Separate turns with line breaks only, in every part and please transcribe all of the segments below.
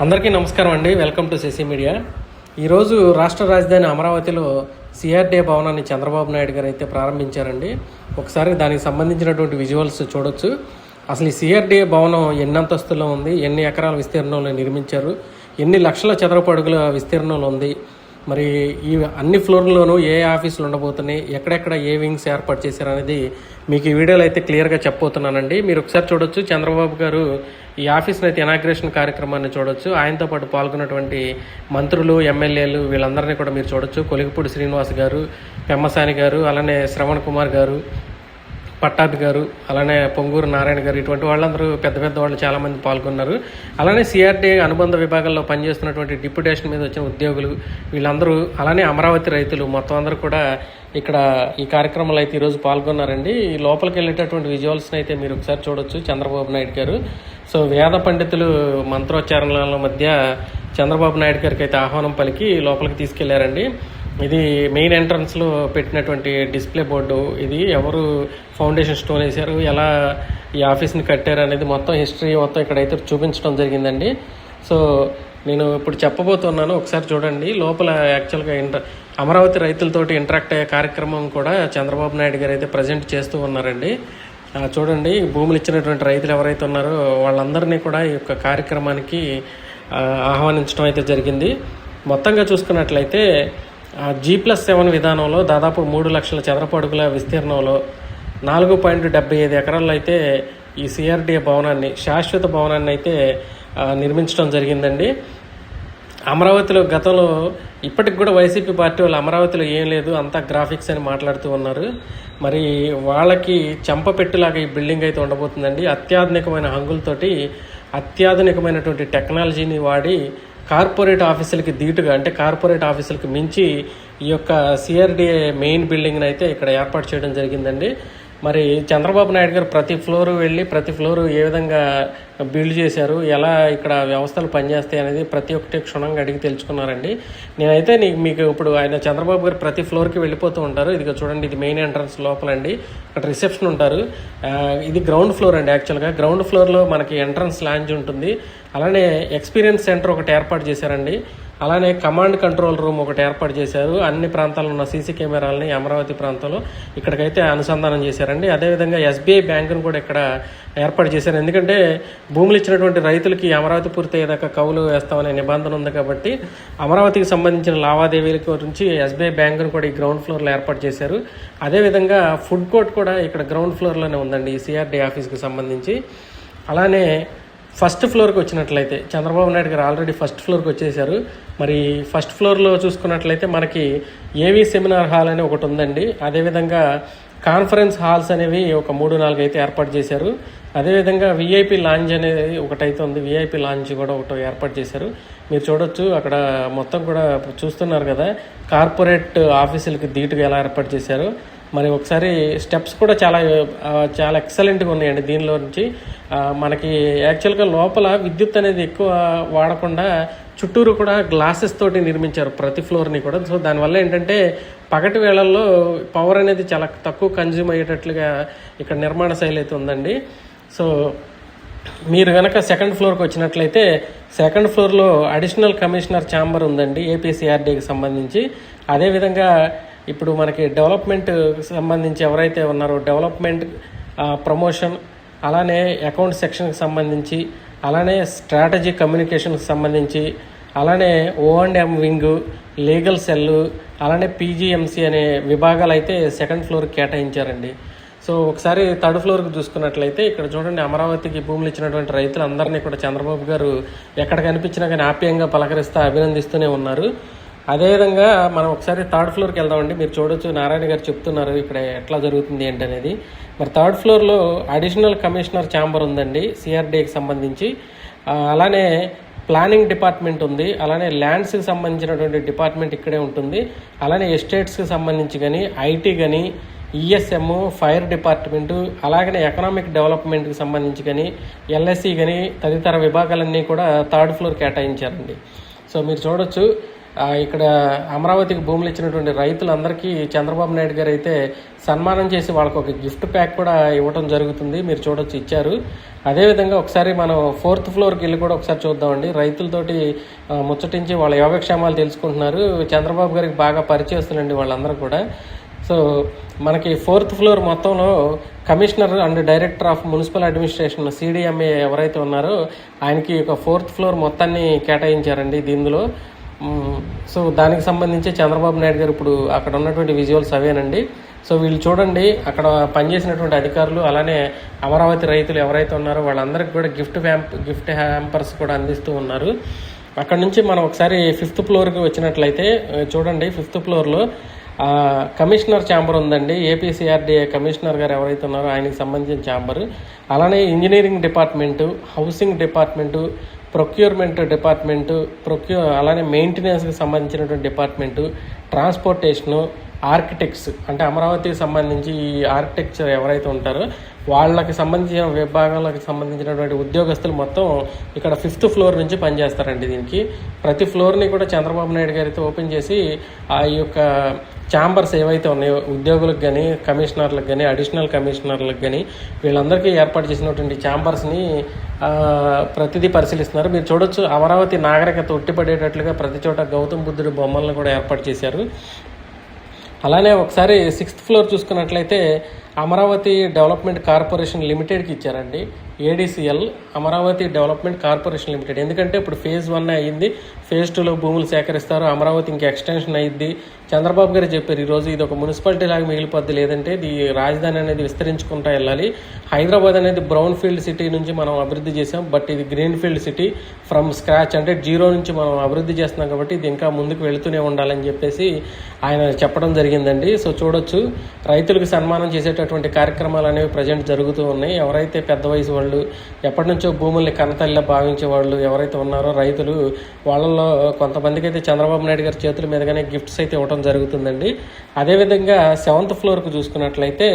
అందరికీ నమస్కారం అండి. Welcome to CC media. ఈరోజు రాష్ట్ర రాజధాని అమరావతిలో సిఆర్డీఏ భవనాన్ని చంద్రబాబు నాయుడు గారు అయితే ప్రారంభించారండి. ఒకసారి దానికి సంబంధించినటువంటి విజువల్స్ చూడొచ్చు. అసలు ఈ సిఆర్డీఏ భవనం ఎన్ని అంతస్తులో ఉంది ఎన్ని ఎకరాల విస్తీర్ణంలో నిర్మించారు ఎన్ని లక్షల చదరపు అడుగుల విస్తీర్ణంలో ఉంది మరి ఈ అన్ని ఫ్లోర్లోనూ ఏ ఆఫీసులు ఉండబోతున్నాయి ఎక్కడెక్కడ ఏ వింగ్స్ ఏర్పాటు చేశారనేది మీకు ఈ వీడియోలో అయితే క్లియర్గా చెప్పబోతున్నానండి. మీరు ఒకసారి చూడొచ్చు చంద్రబాబు గారు ఈ ఆఫీస్ని అయితే ఇనాగ్రేషన్ కార్యక్రమాన్ని చూడొచ్చు. ఆయనతో పాటు పాల్గొన్నటువంటి మంత్రులు ఎమ్మెల్యేలు వీళ్ళందరినీ కూడా మీరు చూడొచ్చు. కొలిగిపూడి శ్రీనివాస్ గారు పెమ్మసాని గారు అలానే శ్రవణ్ కుమార్ గారు పట్టాభి గారు అలానే పొంగూరు నారాయణ గారు ఇటువంటి వాళ్ళందరూ పెద్ద పెద్ద వాళ్ళు చాలామంది పాల్గొన్నారు. అలానే సిఆర్డీఏ అనుబంధ విభాగాల్లో పనిచేస్తున్నటువంటి డిప్యుటేషన్ మీద వచ్చిన ఉద్యోగులు వీళ్ళందరూ అలానే అమరావతి రైతులు మొత్తం అందరూ కూడా ఇక్కడ ఈ కార్యక్రమంలో అయితే ఈరోజు పాల్గొన్నారండి. ఈ లోపలికి వెళ్ళేటటువంటి విజువల్స్ని అయితే మీరు ఒకసారి చూడొచ్చు చంద్రబాబు నాయుడు గారు. సో వేద పండితులు మంత్రోచ్చారణల మధ్య చంద్రబాబు నాయుడు గారికి అయితే ఆహ్వానం పలికి లోపలికి తీసుకెళ్ళారండి. ఇది మెయిన్ ఎంట్రన్స్లో పెట్టినటువంటి డిస్ప్లే బోర్డు ఇది ఎవరు ఫౌండేషన్ స్టోన్ వేశారు ఎలా ఈ ఆఫీస్ని కట్టారు అనేది మొత్తం హిస్టరీ మొత్తం ఇక్కడైతే చూపించడం జరిగిందండి. సో నేను ఇప్పుడు చెప్పబోతున్నాను ఒకసారి చూడండి. లోపల యాక్చువల్గా ఇంటర్ అమరావతి రైతులతోటి ఇంటరాక్ట్ అయ్యే కార్యక్రమం కూడా చంద్రబాబు నాయుడు గారు అయితే ప్రజెంట్ చేస్తూ ఉన్నారండి. చూడండి భూములు ఇచ్చినటువంటి రైతులు ఎవరైతే ఉన్నారో వాళ్ళందరినీ కూడా ఈ యొక్క కార్యక్రమానికి ఆహ్వానించడం అయితే జరిగింది. మొత్తంగా చూసుకున్నట్లయితే జీ ప్లస్ సెవెన్ విధానంలో దాదాపు మూడు లక్షల చదరపు అడుగుల విస్తీర్ణంలో నాలుగు పాయింట్ డెబ్బై ఐదు ఎకరాల్లో అయితే ఈ సిఆర్డీఏ భవనాన్ని శాశ్వత భవనాన్ని అయితే నిర్మించడం జరిగిందండి. అమరావతిలో గతంలో ఇప్పటికి కూడా వైసీపీ పార్టీ వాళ్ళు అమరావతిలో ఏం లేదు అంతా గ్రాఫిక్స్ అని మాట్లాడుతూ ఉన్నారు. మరి వాళ్ళకి చెంపపెట్టులాగా ఈ బిల్డింగ్ అయితే ఉండబోతుందండి. అత్యాధునికమైన హంగులతోటి అత్యాధునికమైనటువంటి టెక్నాలజీని వాడి కార్పొరేట్ ఆఫీసులకి ధీటుగా అంటే కార్పొరేట్ ఆఫీసులకు మించి ఈ యొక్క సిఆర్డిఏ మెయిన్ బిల్డింగ్ని అయితే ఇక్కడ ఏర్పాటు చేయడం జరిగిందండి. మరి చంద్రబాబు నాయుడు గారు ప్రతి ఫ్లోర్ వెళ్ళి ప్రతి ఫ్లోర్ ఏ విధంగా బిల్డ్ చేశారు ఎలా ఇక్కడ వ్యవస్థలు పనిచేస్తాయి అనేది ప్రతి ఒక్కటి క్షుణ్ణంగా అడిగి తెలుసుకున్నారండి. నేనైతే నీకు మీకు ఇప్పుడు ఆయన చంద్రబాబు గారు ప్రతి ఫ్లోర్కి వెళ్ళిపోతూ ఉంటారు. ఇది చూడండి ఇది మెయిన్ ఎంట్రన్స్ లోపలండి. ఇక్కడ రిసెప్షన్ ఉంటారు. ఇది గ్రౌండ్ ఫ్లోర్ అండి యాక్చువల్గా. గ్రౌండ్ ఫ్లోర్లో మనకి ఎంట్రన్స్ లాంజ్ ఉంటుంది. అలానే ఎక్స్పీరియన్స్ సెంటర్ ఒకటి ఏర్పాటు చేశారండి. అలానే కమాండ్ కంట్రోల్ రూమ్ ఒకటి ఏర్పాటు చేశారు. అన్ని ప్రాంతాల్లో ఉన్న సీసీ కెమెరాలని అమరావతి ప్రాంతంలో ఇక్కడికైతే అనుసంధానం చేశారండి. అదేవిధంగా ఎస్బీఐ బ్యాంకును కూడా ఇక్కడ ఏర్పాటు చేశారు. ఎందుకంటే భూములు ఇచ్చినటువంటి రైతులకి అమరావతి పూర్తి అయ్యేదాకా కౌలు వేస్తామనే నిబంధన ఉంది కాబట్టి అమరావతికి సంబంధించిన లావాదేవీల గురించి ఎస్బీఐ బ్యాంకును కూడా ఈ గ్రౌండ్ ఫ్లోర్లో ఏర్పాటు చేశారు. అదేవిధంగా ఫుడ్ కోర్ట్ కూడా ఇక్కడ గ్రౌండ్ ఫ్లోర్లోనే ఉందండి ఈ సిఆర్డీ ఆఫీస్కి సంబంధించి. అలానే ఫస్ట్ ఫ్లోర్కి వచ్చినట్లయితే చంద్రబాబు నాయుడు గారు ఆల్రెడీ ఫస్ట్ ఫ్లోర్కి వచ్చేసారు. మరి ఫస్ట్ ఫ్లోర్లో చూసుకున్నట్లయితే మనకి ఏవీ సెమినార్ హాల్ అని ఒకటి ఉందండి. అదేవిధంగా కాన్ఫరెన్స్ హాల్స్ అనేవి ఒక మూడు నాలుగు అయితే ఏర్పాటు చేశారు. అదేవిధంగా విఐపి లాంజ్ అనేది ఒకటైతే ఉంది. విఐపి లాంజ్ కూడా ఒకటి ఏర్పాటు చేశారు. మీరు చూడొచ్చు అక్కడ మొత్తం కూడా చూస్తున్నారు కదా. కార్పొరేట్ ఆఫీసులకి ధీటుగా ఎలా ఏర్పాటు చేశారు. మరి ఒకసారి స్టెప్స్ కూడా చాలా చాలా ఎక్సలెంట్గా ఉన్నాయండి దీనిలో నుంచి. మనకి యాక్చువల్గా లోపల విద్యుత్ అనేది ఎక్కువ వాడకుండా చుట్టూరు కూడా గ్లాసెస్ తోటి నిర్మించారు ప్రతి ఫ్లోర్ని కూడా. సో దానివల్ల ఏంటంటే పగటి వేళల్లో పవర్ అనేది చాలా తక్కువ కన్జ్యూమ్ అయ్యేటట్లుగా ఇక్కడ నిర్మాణ శైలి అయితే ఉందండి. సో మీరు కనుక సెకండ్ ఫ్లోర్కి వచ్చినట్లయితే సెకండ్ ఫ్లోర్లో అడిషనల్ కమిషనర్ ఛాంబర్ ఉందండి ఏపీసీఆర్డీకి సంబంధించి. అదేవిధంగా ఇప్పుడు మనకి డెవలప్మెంట్ సంబంధించి ఎవరైతే ఉన్నారో డెవలప్మెంట్ ప్రమోషన్ అలానే అకౌంట్ సెక్షన్కి సంబంధించి అలానే స్ట్రాటజీ కమ్యూనికేషన్కి సంబంధించి అలానే O and M wing legal cell అలానే పీజీఎంసీ అనే విభాగాలు అయితే సెకండ్ ఫ్లోర్ కేటాయించారండి. సో ఒకసారి థర్డ్ ఫ్లోర్కి చూసుకున్నట్లయితే ఇక్కడ చూడండి అమరావతికి భూములు ఇచ్చినటువంటి రైతులందరినీ కూడా చంద్రబాబు గారు ఎక్కడ కనిపించినా కానీ ఆప్యాయంగా పలకరిస్తూ అభినందిస్తూనే ఉన్నారు. అదేవిధంగా మనం ఒకసారి థర్డ్ ఫ్లోర్కి వెళ్దామండి. మీరు చూడొచ్చు నారాయణ గారు చెప్తున్నారు ఇక్కడ ఎట్లా జరుగుతుంది ఏంటనేది మరి థర్డ్ ఫ్లోర్లో అడిషనల్ కమిషనర్ ఛాంబర్ ఉందండి సిఆర్డీకి సంబంధించి. అలానే ప్లానింగ్ డిపార్ట్మెంట్ ఉంది అలానే ల్యాండ్స్కి సంబంధించినటువంటి డిపార్ట్మెంట్ ఇక్కడే ఉంటుంది. అలానే ఎస్టేట్స్కి సంబంధించి కానీ ఐటీ కానీ ఈఎస్ఎం ఫైర్ డిపార్ట్మెంటు అలాగనే ఎకనామిక్ డెవలప్మెంట్కి సంబంధించి కానీ ఎల్ఎస్సి కానీ తదితర విభాగాలన్నీ కూడా థర్డ్ ఫ్లోర్ కేటాయించారండి. సో మీరు చూడొచ్చు ఇక్కడ అమరావతికి భూములు ఇచ్చినటువంటి రైతులందరికీ చంద్రబాబు నాయుడు గారు అయితే సన్మానం చేసి వాళ్ళకు ఒక గిఫ్ట్ ప్యాక్ కూడా ఇవ్వడం జరుగుతుంది. మీరు చూడొచ్చు ఇచ్చారు. అదేవిధంగా ఒకసారి మనం ఫోర్త్ ఫ్లోర్కి వెళ్ళి కూడా ఒకసారి చూద్దామండి. రైతులతోటి ముచ్చటించి వాళ్ళ యోగక్షేమాలు తెలుసుకుంటున్నారు. చంద్రబాబు గారికి బాగా పరిచయస్తులండి వాళ్ళందరూ కూడా. సో మనకి ఫోర్త్ ఫ్లోర్ మొత్తంలో commissioner and director of municipal administration CDMA ఎవరైతే ఉన్నారో ఆయనకి ఒక ఫోర్త్ ఫ్లోర్ మొత్తాన్ని కేటాయించారండి దీనిలో సో దానికి సంబంధించి చంద్రబాబు నాయుడు గారు ఇప్పుడు అక్కడ ఉన్నటువంటి విజువల్స్ అవేనండి. సో వీళ్ళు చూడండి అక్కడ పనిచేసినటువంటి అధికారులు అలానే అమరావతి రైతులు ఎవరైతే ఉన్నారో వాళ్ళందరికీ కూడా గిఫ్ట్ వ్యాంప్ గిఫ్ట్ హ్యాంపర్స్ కూడా అందిస్తూ ఉన్నారు. అక్కడ నుంచి మనం ఒకసారి ఫిఫ్త్ ఫ్లోర్కి వచ్చినట్లయితే చూడండి ఫిఫ్త్ ఫ్లోర్లో కమిషనర్ ఛాంబర్ ఉందండి. ఏపీసీఆర్డీఏ కమిషనర్ గారు ఎవరైతే ఉన్నారో ఆయనకి సంబంధించిన ఛాంబర్ అలానే engineering department housing department procurement department procu అలానే మెయింటెనెన్స్కి సంబంధించినటువంటి డిపార్ట్మెంటు ట్రాన్స్పోర్టేషను ఆర్కిటెక్ట్స్ అంటే అమరావతికి సంబంధించి ఈ ఆర్కిటెక్చర్ ఎవరైతే ఉంటారో వాళ్ళకి సంబంధించిన విభాగాలకు సంబంధించినటువంటి ఉద్యోగస్తులు మొత్తం ఇక్కడ ఫిఫ్త్ ఫ్లోర్ నుంచి పనిచేస్తారండి దీనికి. ప్రతి ఫ్లోర్ని కూడా చంద్రబాబు నాయుడు గారితో ఓపెన్ చేసి ఆ యొక్క ఛాంబర్స్ ఏవైతే ఉన్నాయో ఉద్యోగులకు కానీ కమిషనర్లకు కానీ అడిషనల్ కమిషనర్లకు కానీ వీళ్ళందరికీ ఏర్పాటు చేసినటువంటి ఛాంబర్స్ని ప్రతిదీ పరిశీలిస్తున్నారు. మీరు చూడొచ్చు అమరావతి నాగరికత ఉట్టిపడేటట్లుగా ప్రతి చోట గౌతమ్ బుద్ధుడి బొమ్మలను కూడా ఏర్పాటు చేశారు. అలానే ఒకసారి సిక్స్త్ ఫ్లోర్ చూసుకున్నట్లయితే అమరావతి డెవలప్మెంట్ కార్పొరేషన్ లిమిటెడ్కి ఇచ్చారండి. ADCL Amaravati development corporation limited. ఎందుకంటే ఇప్పుడు ఫేజ్ వన్ అయ్యింది ఫేజ్ టూలో భూములు సేకరిస్తారు అమరావతి ఇంకా ఎక్స్టెన్షన్ అయ్యిద్ది చంద్రబాబు గారు చెప్పారు ఈరోజు ఇది ఒక మున్సిపాలిటీ లాగా మిగిలిపోద్ది. లేదంటే ఇది రాజధాని అనేది విస్తరించుకుంటా వెళ్ళాలి. హైదరాబాద్ అనేది బ్రౌన్ ఫీల్డ్ సిటీ నుంచి మనం అభివృద్ధి చేసాం బట్ ఇది green field city from scratch అంటే జీరో నుంచి మనం అభివృద్ధి చేస్తున్నాం కాబట్టి ఇది ఇంకా ముందుకు వెళుతూనే ఉండాలని చెప్పేసి ఆయన చెప్పడం జరిగిందండి. సో చూడొచ్చు. రైతులకు సన్మానం చేసేటటువంటి కార్యక్రమాలు అనేవి ప్రజెంట్ జరుగుతూ ఉన్నాయి. ఎవరైతే పెద్ద వయసు వాళ్ళు ఎప్పటి నుంచో భూముల్ని కనతల్లిలా భావించే వాళ్ళు ఎవరైతే ఉన్నారో రైతులు వాళ్ళల్లో కొంతమందికి అయితే చంద్రబాబు నాయుడు గారి చేతుల మీదుగానే గిఫ్ట్స్ అయితే ఇవ్వడం జరుగుతుందండి. అదేవిధంగా సెవెంత్ ఫ్లోర్కు చూసుకున్నట్లయితే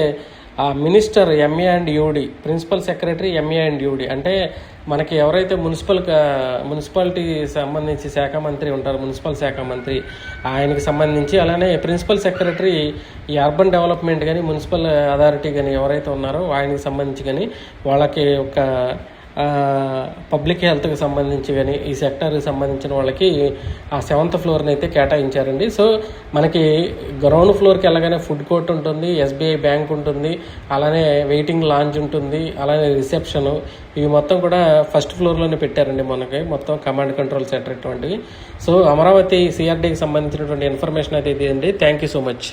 ఆ minister MA and UD principal secretary MA and UD అంటే మనకి ఎవరైతే మున్సిపల్ మున్సిపాలిటీ సంబంధించి శాఖ మంత్రి ఉంటారు మున్సిపల్ శాఖ మంత్రి ఆయనకి సంబంధించి అలానే ప్రిన్సిపల్ సెక్రటరీ ఈ అర్బన్ డెవలప్మెంట్ కానీ మున్సిపల్ అథారిటీ కానీ ఎవరైతే ఉన్నారో ఆయనకి సంబంధించి కానీ వాళ్ళకి ఒక పబ్లిక్ హెల్త్కి సంబంధించి కానీ ఈ సెక్టర్కి సంబంధించిన వాళ్ళకి ఆ సెవెంత్ ఫ్లోర్ని అయితే కేటాయించారండి. సో మనకి గ్రౌండ్ ఫ్లోర్కి వెళ్ళగానే ఫుడ్ కోర్ట్ ఉంటుంది ఎస్బీఐ బ్యాంక్ ఉంటుంది అలానే వెయిటింగ్ లాంజ్ ఉంటుంది అలానే రిసెప్షన్ ఇవి మొత్తం కూడా ఫస్ట్ ఫ్లోర్లోనే పెట్టారండి మనకి. మొత్తం కమాండ్ కంట్రోల్ సెంటర్ ఇటువంటివి. సో అమరావతి సిఆర్డీకి సంబంధించినటువంటి ఇన్ఫర్మేషన్ అయితే ఇది అండి థ్యాంక్ యూ సో మచ్